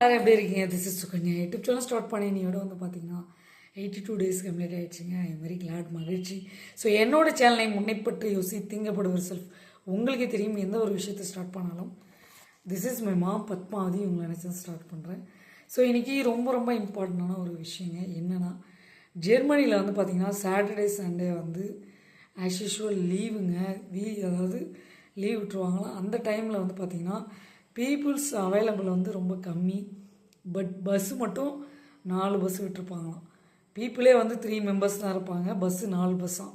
எல்லோரும் எப்படி இருக்கீங்க? This is Sukanya. YouTube channel start பண்ணி நீயோட வந்து பார்த்தீங்கன்னா எயிட்டி டூ டேஸ் கம்ப்ளீட் ஆகிடுச்சிங்க ஐ வெரி கிளாட் மகிழ்ச்சி. ஸோ என்னோட சேனலை முன்னைப்பற்றி யோசி திங்கப்படுவர் செல்ஃப் உங்களுக்கே தெரியும் எந்த ஒரு விஷயத்தை ஸ்டார்ட் பண்ணாலும் திஸ் இஸ் மை மா பத்மாவதி உங்களை நினச்சி ஸ்டார்ட் பண்ணுறேன் ஸோ இன்றைக்கி ரொம்ப ரொம்ப இம்பார்ட்டண்டான ஒரு விஷயங்க. என்னென்னா ஜெர்மனியில் வந்து பார்த்திங்கன்னா சாட்டர்டே சண்டே வந்து ஆஸ் யூஷுவல் லீவுங்க வீ அதாவது லீவ் விட்டுருவாங்களாம் அந்த டைமில் வந்து பார்த்திங்கன்னா பீப்புள்ஸ் அவைலபிள் வந்து ரொம்ப கம்மி. பட் பஸ்ஸு மட்டும் நாலு பஸ் விட்டுருப்பாங்களாம். பீப்புளே வந்து த்ரீ மெம்பர்ஸ் தான் இருப்பாங்க. பஸ்ஸு நாலு பஸ்ஸாம்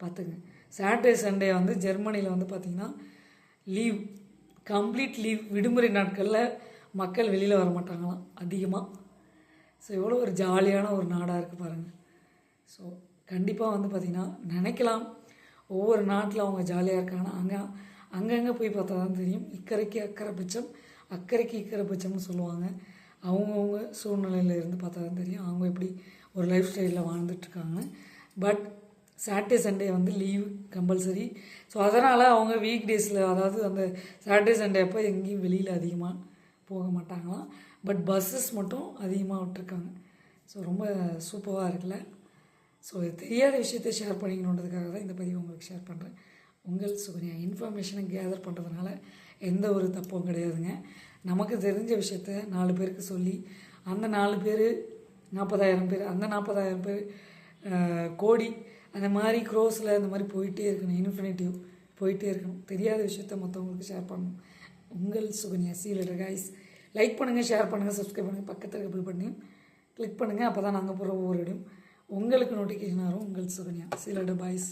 பார்த்துங்க. சாட்டர்டே சண்டே வந்து ஜெர்மனியில் வந்து பார்த்திங்கன்னா லீவ் கம்ப்ளீட் லீவ் விடுமுறை நாட்களில் மக்கள் வெளியில் வர மாட்டாங்களாம். அதிகமாக ஸோ எவ்வளோ ஒரு ஜாலியான ஒரு நாடாக இருக்குது பாருங்கள் ஸோ கண்டிப்பாக வந்து பார்த்திங்கன்னா நினைக்கலாம். ஒவ்வொரு நாட்டில் அவங்க ஜாலியாக இருக்காங்கன்னா அங்கே அங்கங்கே போய் பார்த்தா தான் தெரியும். இக்கரைக்கு அக்கறை பட்சம் அக்கறைக்கு இக்கரை பட்சம்னு சொல்லுவாங்க. அவங்கவுங்க சூழ்நிலையில் இருந்து பார்த்தா தான் தெரியும். அவங்க எப்படி ஒரு லைஃப் ஸ்டைலில் வாழ்ந்துட்டுருக்காங்க. பட் சாட்டர்டே சண்டே வந்து லீவ் கம்பல்சரி ஸோ அதனால் அவங்க வீக் டேஸில் அதாவது அந்த சாட்டர்டே சண்டே அப்போ எங்கேயும் வெளியில் அதிகமாக போக மாட்டாங்களாம். பட் பஸ்ஸஸ் மட்டும் அதிகமாக விட்டுருக்காங்க. ஸோ ரொம்ப சூப்பராக இருக்குல்ல. ஸோ தெரியாத விஷயத்தை ஷேர் பண்ணிக்கணுன்றதுக்காக தான் இந்த பதிவு உங்களுக்கு ஷேர் பண்ணுறேன் உங்கள் சுகன்யா இன்ஃபர்மேஷனை கேதர் பண்ணுறதுனால எந்த ஒரு தப்பும் கிடையாதுங்க. நமக்கு தெரிஞ்ச விஷயத்த நாலு பேருக்கு சொல்லி அந்த நாலு பேர் நாற்பதாயிரம் பேர் அந்த நாற்பதாயிரம் பேர் கோடி அந்த மாதிரி க்ரோஸில் இந்த மாதிரி போயிட்டே இருக்கணும் இன்ஃபினிட்டிவ் போயிட்டே இருக்கணும். தெரியாத விஷயத்த மற்றவங்களுக்கு ஷேர் பண்ணணும். உங்கள் சுகன்யா சீ லெட்டர் கைஸ் லைக் பண்ணுங்கள் ஷேர் பண்ணுங்கள் சப்ஸ்கிரைப் பண்ணுங்கள் பக்கத்தில் கபிள் பண்ணி கிளிக் பண்ணுங்கள் அப்போ தான் நாங்கள் போகிற ஒவ்வொரு இடம் உங்களுக்கு நோட்டிஃபிகேஷன் வரும். உங்கள் சுகன்யா சீ லெட்டர் பாய்ஸ்